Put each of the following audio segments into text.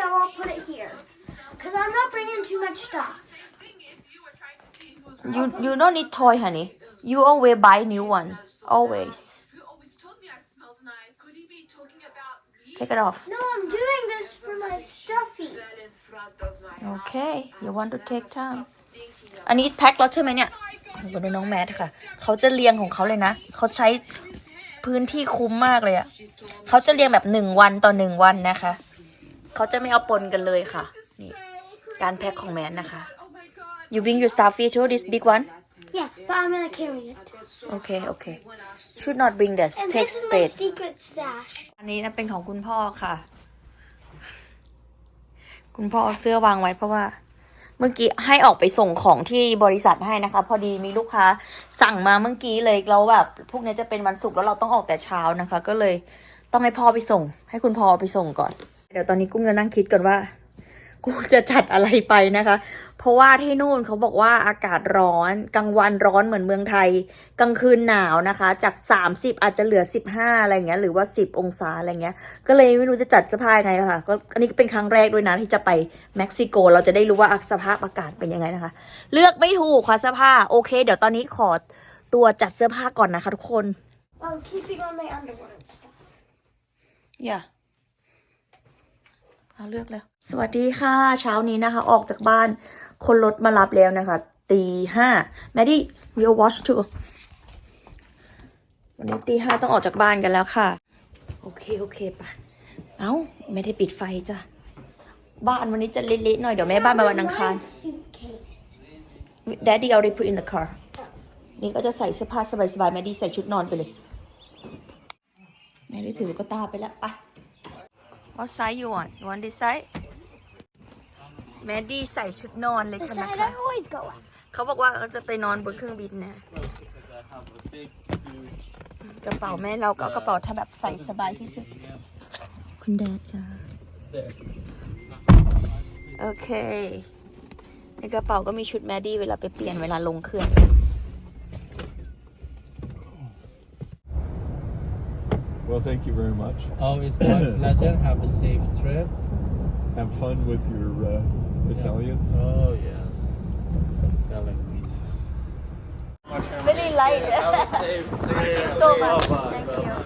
know, I'll put it here. Because I'm not bringing too much stuff. you you don't need toy honey you always buy new one always You always told me I smelled nice. Could he be talking about me? take it off No, I'm doing this for my stuffy. Fell in front of my okay you want to take time อันนี้แพ็คแล้วใช่ไหมเนี่ยดูดูน้องแมทค่ะ เขาจะเรียงของเขาเลยนะ เขาใช้พื้นที่คุ้มมากเลยอะเขาจะเรียงแบบหนึ่งวันต่อหนึ่งวันนะคะ เขาจะไม่เอาปนกันเลยค่ะ นี่การแพ็คของแมทนะคะ you bring your stuffy too this big one Yeah, but I'm gonna carry it. okay okay should not bring that And take this is my space secret stash. อันนี้นะเป็นของคุณพ่อค่ะ คุณพ่อเอาเสื้อวางไว้เพราะว่า เมื่อกี้ให้ออกไปส่งของที่บริษัทให้นะคะ พอดีมีลูกค้าสั่งมาเมื่อกี้เลยแล้วแบบพวกนี้จะเป็นวันศุกร์แล้วเราต้องออกแต่เช้านะคะ ก็เลยต้องให้พ่อไปส่ง ให้คุณพ่อไปส่งก่อน เดี๋ยวตอนนี้กุ้งจะนั่งคิดก่อนว่ากูจะจัดอะไรไปนะคะ เพราะว่าที่นู่นเขาบอกว่าอากาศร้อนกลางวันร้อนเหมือนเมืองไทย กลางคืนหนาวนะคะ จาก 30 อาจจะเหลือ 15 อะไรเงี้ย หรือว่า 10 องศาอะไรเงี้ย ก็เลยไม่รู้จะจัดเสื้อผ้ายังไงค่ะก็อันนี้ก็เป็นครั้งแรกด้วยนะที่จะไปเม็กซิโก เราจะได้รู้ว่าสภาพอากาศเป็นยังไงนะคะ เลือกไม่ถูกค่ะเสื้อผ้าโอเค เดี๋ยวตอนนี้ขอตัวจัดเสื้อผ้าก่อนนะคะทุกคน I'm keeping on my underwear and stuff. อย่า เอาเลือกแล้ว สวัสดีค่ะ เช้านี้นะคะ ออกจากบ้าน คนรถมารับแล้วนะคะ ตีห้าแมดดี้ we'll watch too วันนี้ตีห้าต้องออกจากบ้านกันแล้วค่ะ โอเค โอเคปะเอ้า ไม่ได้ปิดไฟจ้ะ บ้านวันนี้จะเละๆหน่อย เดี๋ยวแม่บ้านมาวันอังคาร My suitcase. Daddy already put in the car นี่ก็จะใส่เสื้อผ้าสบายๆแมดดี้ใส่ชุดนอนไปเลย แมดดี้ถือลูกกระตาไปแล้วไป What size you want you want this size แมดดี้ใส่ชุดนอนเลย The ค่ะ side นะคะ I always go at. เขาบอกว่าเขาจะไปนอนบนเครื่องบินนะ กระเป๋าแม่เราก็เอากระเป๋าถ้าแบบใส่สบายที่สุด คุณแดดค่ะ โอเค ในกระเป๋าก็มีชุดแมดดี้เวลาไปเปลี่ยนเวลาลงเครื่อง Well, thank you very much. Oh, it's my pleasure. Have a safe trip. Have fun with your uh, Italians. Oh yes. Telling me. Very light Thank you so much Thank you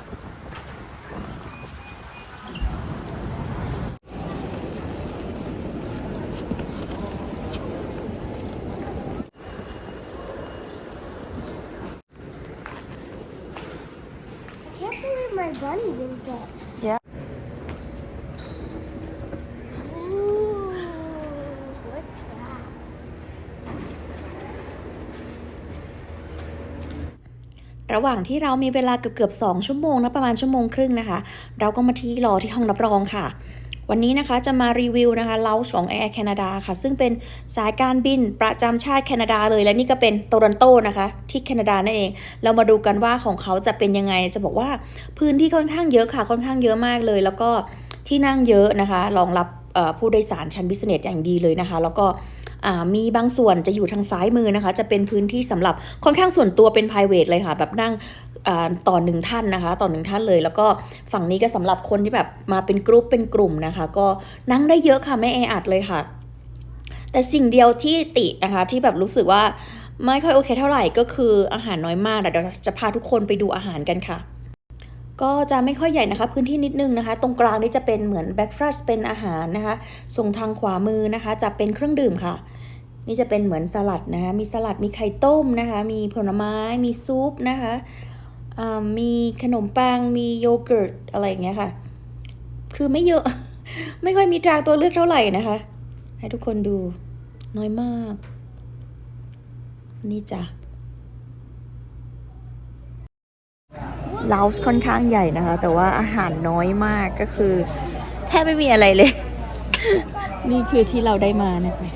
ระหว่างที่เรามีเวลาเกือบเกือบสองชั่วโมงนะประมาณชั่วโมงครึ่งนะคะ เราก็มาที่รอที่ห้องรับรองค่ะวันนี้นะคะจะมารีวิวนะคะเลาสของ Air Canada ค่ะ ซึ่งเป็นสายการบินประจำชาติแคนาดาเลย และนี่ก็เป็นโตรอนโตนะคะ ที่แคนาดานั่นเอง เรามาดูกันว่าของเขาจะเป็นยังไง จะบอกว่าพื้นที่ค่อนข้างเยอะค่ะ ค่อนข้างเยอะมากเลย แล้วก็ที่นั่งเยอะนะคะรองรับผู้โดยสารชั้นบิสเนสอย่างดีเลยนะคะ แล้วก็ มีบางส่วนจะอยู่ทางซ้ายมือนะคะ จะเป็นพื้นที่สำหรับค่อนข้างส่วนตัวเป็น p r i v a t เลยค่ะ แบบนั่งต่อหนึ่งท่านนะคะ ต่อหนึ่งท่านเลย แล้วก็ฝั่งนี้ก็สำหรับคนที่แบบมาเป็นกรุ๊ปเป็นกลุ่มนะคะ ก็นั่งได้เยอะค่ะไม่แออัดเลยค่ะ แต่สิ่งเดียวที่ตินะคะที่แบบรู้สึกว่าไม่ค่อยโอเคเท่าไหร่ก็คืออาหารน้อยมากเดี๋ยวจะพาทุกคนไปดูอาหารกันค่ะก็จะไม่ค่อยใหญ่นะคะพื้นที่นิดนึงนะคะ ตรงกลางนี่จะเป็นเหมือนแบ็กฟรัสเป็นอาหารนะคะส่งทางขวามือนะคะ จะเป็นเครื่องดื่มค่ะ นี่จะเป็นเหมือนสลัดนะคะ มีสลัด มีไข่ต้มนะคะ มีผลไม้ มีซุปนะคะอ่ามีขนมปัง มีโยเกิร์ตอะไรอย่างเงี้ยค่ะ คือไม่เยอะ ไม่ค่อยมีทางตัวเลือกเท่าไหร่นะคะ ให้ทุกคนดูน้อยมาก นี่จ้ะลาวส์ค่อนข้างใหญ่นะคะ แต่ว่าอาหารน้อยมากก็คือ แทบไม่มีอะไรเลย นี่คือที่เราได้มานะคะ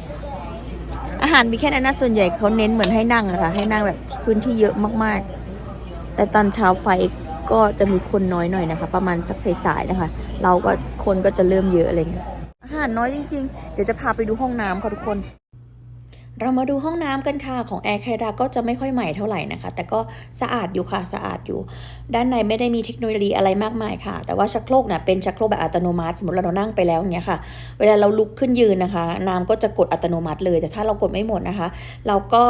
อาหารมีแค่นั้นนะส่วนใหญ่เขาเน้นเหมือนให้นั่งนะคะให้นั่งแบบพื้นที่เยอะมากๆ แต่ตอนเช้าไฟก็จะมีคนน้อยหน่อยนะคะ ประมาณสักสายๆนะคะ เราก็คนก็จะเริ่มเยอะอะไรเงี้ยอาหารน้อยจริง ๆ เดี๋ยวจะพาไปดูห้องน้ำค่ะทุกคน เรามาดูห้องน้ำกันค่ะ ของแอร์แคนาดาก็จะไม่ค่อยใหม่เท่าไหร่นะคะ แต่ก็สะอาดอยู่ค่ะสะอาดอยู่ ด้านในไม่ได้มีเทคโนโลยีอะไรมากมายค่ะ แต่ว่าชักโครกเนี่ยเป็นชักโครกแบบอัตโนมัติ สมมติเรานั่งไปแล้วอย่างเงี้ยค่ะ เวลาเราลุกขึ้นยืนนะคะ น้ำก็จะกดอัตโนมัติเลย แต่ถ้าเรากดไม่หมดนะคะ เราก็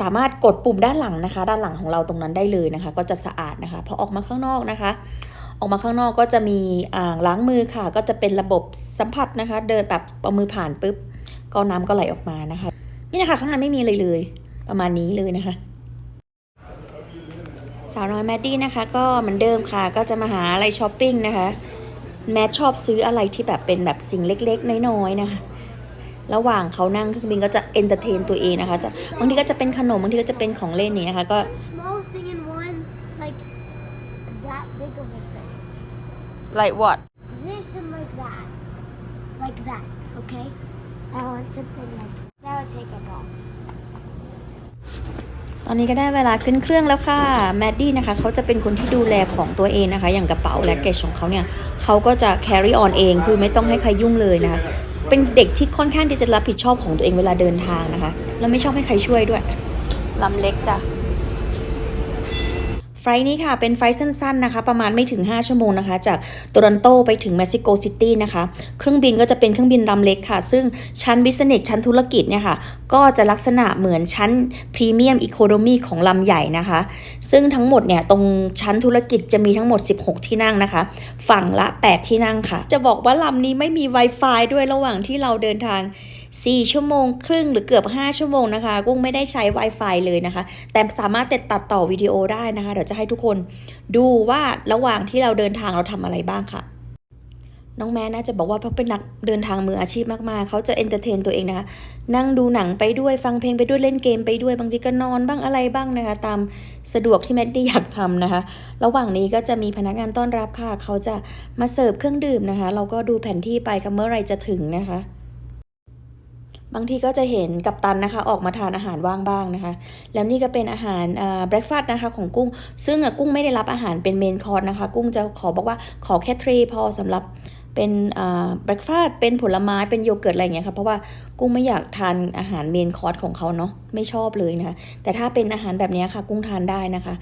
สามารถกดปุ่มด้านหลังนะคะ ด้านหลังของเราตรงนั้นได้เลยนะคะ ก็จะสะอาดนะคะพอออกมาข้างนอกนะคะออกมาข้างนอกก็จะมีอ่างล้างมือค่ะ ก็จะเป็นระบบสัมผัสนะคะ เดินแบบเอามือผ่านปุ๊บก็น้ำก็ไหลออกมานะคะ นี่นะคะ ข้างในไม่มีอะไรเลย ประมาณนี้เลยนะคะ สาวน้อยแมดดี้นะคะ ก็เหมือนเดิมค่ะ ก็จะมาหาอะไรช้อปปิ้งนะคะ แมทชอบซื้ออะไรที่แบบเป็นแบบสิ่งเล็ก ๆ น้อยๆนะคะระหว่างเขานั่งเครื่องบินก็จะเอนเตอร์เทนตัวเองนะคะจะบางทีก็จะเป็นขนมบางทีก็จะเป็นของเล่นอย่างเนี้ยค่ะก็ Small thing in one, like that big of a thing. like what This and like that. Like that, okay? I want something like that would take a ball. ตอนนี้ก็ได้เวลาขึ้นเครื่องแล้วค่ะแมดดี้นะคะเขาจะเป็นคนที่ดูแลของตัวเองนะคะ อย่างกระเป๋าและเกจของเขาเนี่ยเขาก็จะ carry on เองคือไม่ต้องให้ใครยุ่งเลยนะคะเป็นเด็กที่ค่อนข้างที่จะรับผิดชอบของตัวเองเวลาเดินทางนะคะ แล้วไม่ชอบให้ใครช่วยด้วยลำเล็กจ้ะ ไฟล์นี้ค่ะ เป็นไฟล์สั้นๆนะคะ ประมาณไม่ถึง 5 ชั่วโมงนะคะ จากโตรอนโตไปถึงเม็กซิโกซิตี้นะคะ เครื่องบินก็จะเป็นเครื่องบินลำเล็กค่ะ ซึ่งชั้นบิสเนสชั้นธุรกิจเนี่ยค่ะ ก็จะลักษณะเหมือนชั้นพรีเมียมอีโคโนมีของลำใหญ่นะคะ ซึ่งทั้งหมดเนี่ย ตรงชั้นธุรกิจจะมีทั้งหมด 16 ที่นั่งนะคะ ฝั่งละ 8 ที่นั่งค่ะ จะบอกว่าลำนี้ไม่มี Wi-Fi ด้วยระหว่างที่เราเดินทาง 4 ชั่วโมงครึ่งหรือเกือบ 5 ชั่วโมงนะคะ กุ้งไม่ได้ใช้ Wi-Fi เลยนะคะ แต่สามารถติดตัดต่อวิดีโอได้นะคะ เดี๋ยวจะให้ทุกคนดูว่าระหว่างที่เราเดินทางเราทำอะไรบ้างค่ะน้องแม่น่าจะบอกว่าเขาะเป็นนักเดินทางมืออาชีพมากๆ เขาจะเอนเตอร์เทนตัวเองนะคะ นั่งดูหนังไปด้วยฟังเพลงไปด้วยเล่นเกมไปด้วยบางทีก็นอนบ้างอะไรบ้างนะคะ ตามสะดวกที่แมดดี้อยากทำนะคะ ระหว่างนี้ก็จะมีพนักงานต้อนรับค่ะ เขาจะมาเสิร์ฟเครื่องดื่มนะคะ เราก็ดูแผนที่ไปกับเมื่อไรจะถึงนะคะ บางทีก็จะเห็นกัปตันนะคะ ออกมาทานอาหารว่างบ้างนะคะ แล้วนี่ก็เป็นอาหารอ่า breakfast นะคะของกุ้ง ซึ่งกุ้งไม่ได้รับอาหารเป็นเมนคอร์สนะคะ กุ้งจะขอบอกว่าขอแค่ทรีพอสำหรับ เป็นอ่า breakfast เป็นผลไม้เป็นโยเกิร์ตอะไรอย่างเงี้ยค่ะเพราะว่ากุ้งไม่อยากทานอาหารเมนคอร์สของเขาเนาะไม่ชอบเลยนะคะแต่ถ้าเป็นอาหารแบบเนี้ยค่ะ กุ้งทานได้นะคะ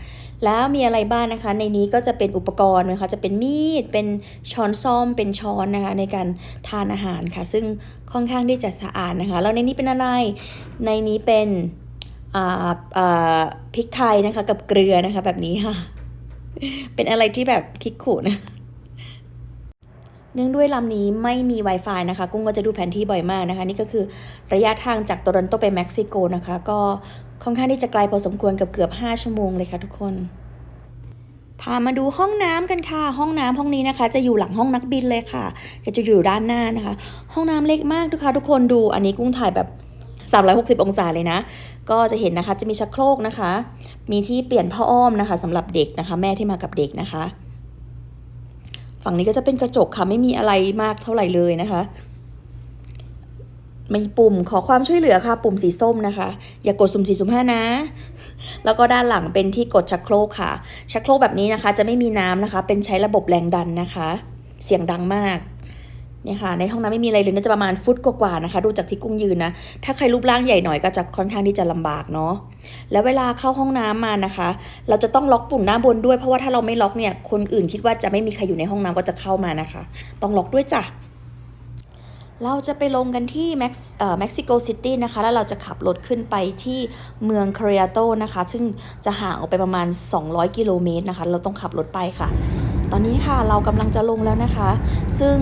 แล้วมีอะไรบ้างนะคะ ในนี้ก็จะเป็นอุปกรณ์นะคะจะเป็นมีดเป็นช้อนซ่อมเป็นช้อนนะคะในการทานอาหารค่ะ ซึ่งค่อนข้างที่จะสะอาดนะคะแล้วในนี้เป็นอะไรในนี้เป็นอ่าอ่าพริกไทยนะคะกับเกลือนะคะแบบนี้ค่ะ เป็นอะไรที่แบบคิกขู่นะ เนื่องด้วยลำนี้ไม่มี Wi-Fi นะคะ กุ้งก็จะดูแผนที่บ่อยมากนะคะ นี่ก็คือระยะทางจากโตรอนโตไปเม็กซิโกนะคะ ก็ค่อนข้างที่จะไกลพอสมควรกือบเกือบ 5 ชั่วโมงเลยค่ะทุกคนพามาดูห้องน้ำกันค่ะ ห้องน้ำห้องนี้นะคะ จะอยู่หลังห้องนักบินเลยค่ะก็จะอยู่ด้านหน้านะคะ ห้องน้ำเล็กมากนะคะทุกคนดู อันนี้กุ้งถ่ายแบบ 360 องศาเลยนะ ก็จะเห็นนะคะจะมีชักโครกนะคะ มีที่เปลี่ยนผ้าอ้อมนะคะสำหรับเด็กนะคะ แม่ที่มากับเด็กนะคะ ฝั่งนี้ก็จะเป็นกระจกค่ะไม่มีอะไรมากเท่าไหร่เลยนะคะมีปุ่มขอความช่วยเหลือค่ะ ปุ่มสีส้มนะคะ อย่ากดสุ่มสี่สุ่มห้านะ แล้วก็ด้านหลังเป็นที่กดชักโครกค่ะ ชักโครกแบบนี้นะคะ จะไม่มีน้ำนะคะ เป็นใช้ระบบแรงดันนะคะ เสียงดังมาก เนี่ยค่ะในห้องน้ำไม่มีอะไรเลยน่าจะประมาณฟุตกว่าๆนะคะ ดูจากที่กุ้งยืนนะ ถ้าใครรูปร่างใหญ่หน่อยก็จะค่อนข้างที่จะลำบากเนาะแล้วเวลาเข้าห้องน้ำมานะคะ เราจะต้องล็อกปุ่มหน้าบนด้วยเพราะว่าถ้าเราไม่ล็อกเนี่ยคนอื่นคิดว่าจะไม่มีใครอยู่ในห้องน้ำก็จะเข้ามานะคะ ต้องล็อกด้วยจ้ะเราจะไปลงกันที่เม็กซ์เอ่อเม็กซิโกซิตี้นะคะ แล้วเราจะขับรถขึ้นไปที่เมืองคาริอาโตนะคะ ซึ่งจะห่างออกไปประมาณ 200 กิโลเมตรนะคะ เราต้องขับรถไปค่ะ ตอนนี้ค่ะเรากำลังจะลงแล้วนะคะ ซึ่ง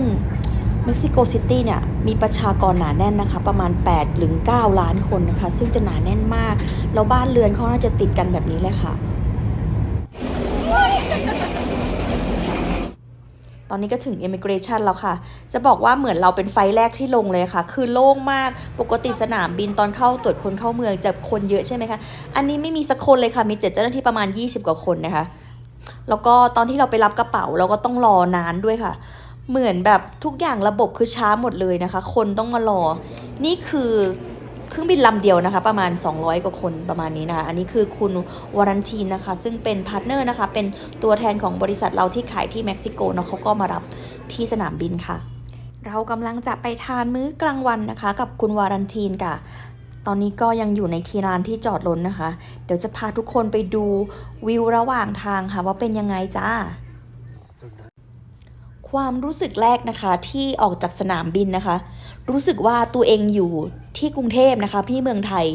เม็กซิโกซิตี้เนี่ยมีประชากรหนาแน่นนะคะ ประมาณ8ถึง9ล้านคนนะคะ ซึ่งจะหนาแน่นมาก แล้วบ้านเรือนเขาน่าจะติดกันแบบนี้เลยค่ะ ตอนนี้ก็ถึง Immigration แล้วค่ะ จะบอกว่าเหมือนเราเป็นไฟแรกที่ลงเลยค่ะ คือโล่งมากปกติสนามบินตอนเข้าตรวจคนเข้าเมืองจะคนเยอะใช่ไหมคะ อันนี้ไม่มีสักคนเลยค่ะ มีเจ็ดเจ้าหน้าที่ประมาณ 20 กว่าคนนะคะ แล้วก็ตอนที่เราไปรับกระเป๋าเราก็ต้องรอนานด้วยค่ะ เหมือนแบบทุกอย่างระบบคือช้าหมดเลยนะคะ คนต้องมารอ นี่คือเครื่องบินลำเดียวนะคะ ประมาณ 200 กว่าคนประมาณนี้นะคะอันนี้คือคุณวารันทีนนะคะ ซึ่งเป็นพาร์ทเนอร์นะคะ เป็นตัวแทนของบริษัทเราที่ขายที่เม็กซิโกเนาะเขาก็มารับที่สนามบินค่ะ เรากำลังจะไปทานมื้อกลางวันนะคะ กับคุณวารันทีนค่ะ ตอนนี้ก็ยังอยู่ในทีรานที่จอดรถนะคะ เดี๋ยวจะพาทุกคนไปดูวิวระหว่างทางค่ะว่าเป็นยังไงจ้า ความรู้สึกแรกนะคะที่ออกจากสนามบินนะคะ รู้สึกว่าตัวเองอยู่ที่กรุงเทพนะคะ พี่เมืองไทย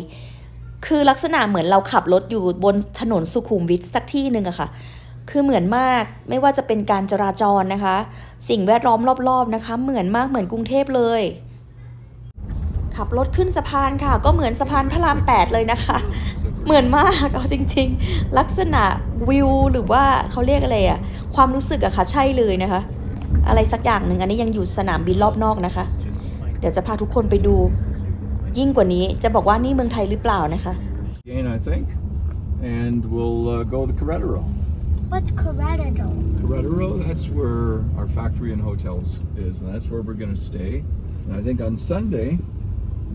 คือลักษณะเหมือนเราขับรถอยู่บนถนนสุขุมวิทสักที่หนึ่งอะค่ะ คือเหมือนมากไม่ว่าจะเป็นการจราจรนะคะ สิ่งแวดล้อมรอบๆนะคะ เหมือนมากเหมือนกรุงเทพเลย ขับรถขึ้นสะพานค่ะ ก็เหมือนสะพานพระราม8เลยนะคะ เหมือนมากเอาจริง ๆ ลักษณะวิวหรือว่าเขาเรียกอะไรอะความรู้สึกอะค่ะใช่เลยนะคะ อะไรสักอย่างหนึ่งอันนี้ยังอยู่สนามบินรอบนอกนะคะ เดี๋ยวจะพาทุกคนไปดู ยิ่งกว่านี้จะบอกว่านี่เมืองไทยหรือเปล่านะคะ Again, I think. And we'll uh, go to Querétaro. What's Corrado? Querétaro, that's where our factory and hotels is, and that's where we're going to stay. And I think on Sunday,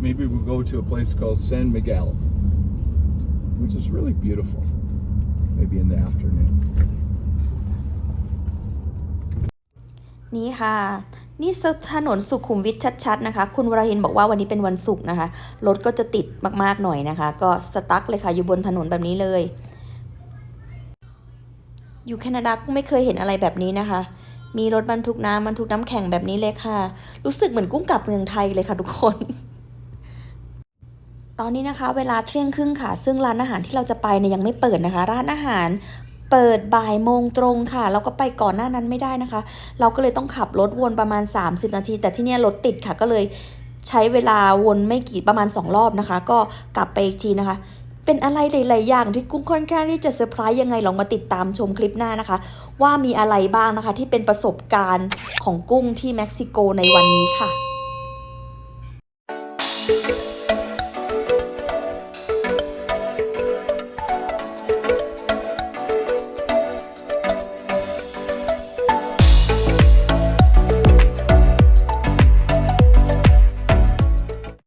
maybe we'll go to a place called San Miguel, which is really beautiful. Maybe in the afternoon. นี่ค่ะ นี่ถนนสุขุมวิทชัดๆนะคะ คุณวราหินบอกว่าวันนี้เป็นวันศุกร์นะคะ รถก็จะติดมากๆหน่อยนะคะ ก็สตั๊กเลยค่ะ อยู่บนถนนแบบนี้เลย อยู่แคนาดากุ้งไม่เคยเห็นอะไรแบบนี้นะคะ มีรถบรรทุกน้ำบรรทุกน้ำแข็งแบบนี้เลยค่ะ รู้สึกเหมือนกุ้งกลับเมืองไทยเลยค่ะทุกคนตอนนี้นะคะเวลาเที่ยงครึ่งค่ะ ซึ่งร้านอาหารที่เราจะไปเนี่ยยังไม่เปิดนะคะ ร้านอาหาร เปิดบ่ายโมงตรงค่ะ เราก็ไปก่อนหน้านั้นไม่ได้นะคะ เราก็เลยต้องขับรถวนประมาณ 30 นาที แต่ที่นี่รถติดค่ะก็เลยใช้เวลาวนไม่กี่ประมาณ 2 รอบนะคะ ก็กลับไปอีกทีนะคะ เป็นอะไรหลายๆอย่างที่กุ้งค่อนข้างที่จะเซอร์ไพรส์ยังไงลองมาติดตามชมคลิปหน้านะคะ ว่ามีอะไรบ้างนะคะที่เป็นประสบการณ์ของกุ้งที่เม็กซิโกในวันนี้ค่ะ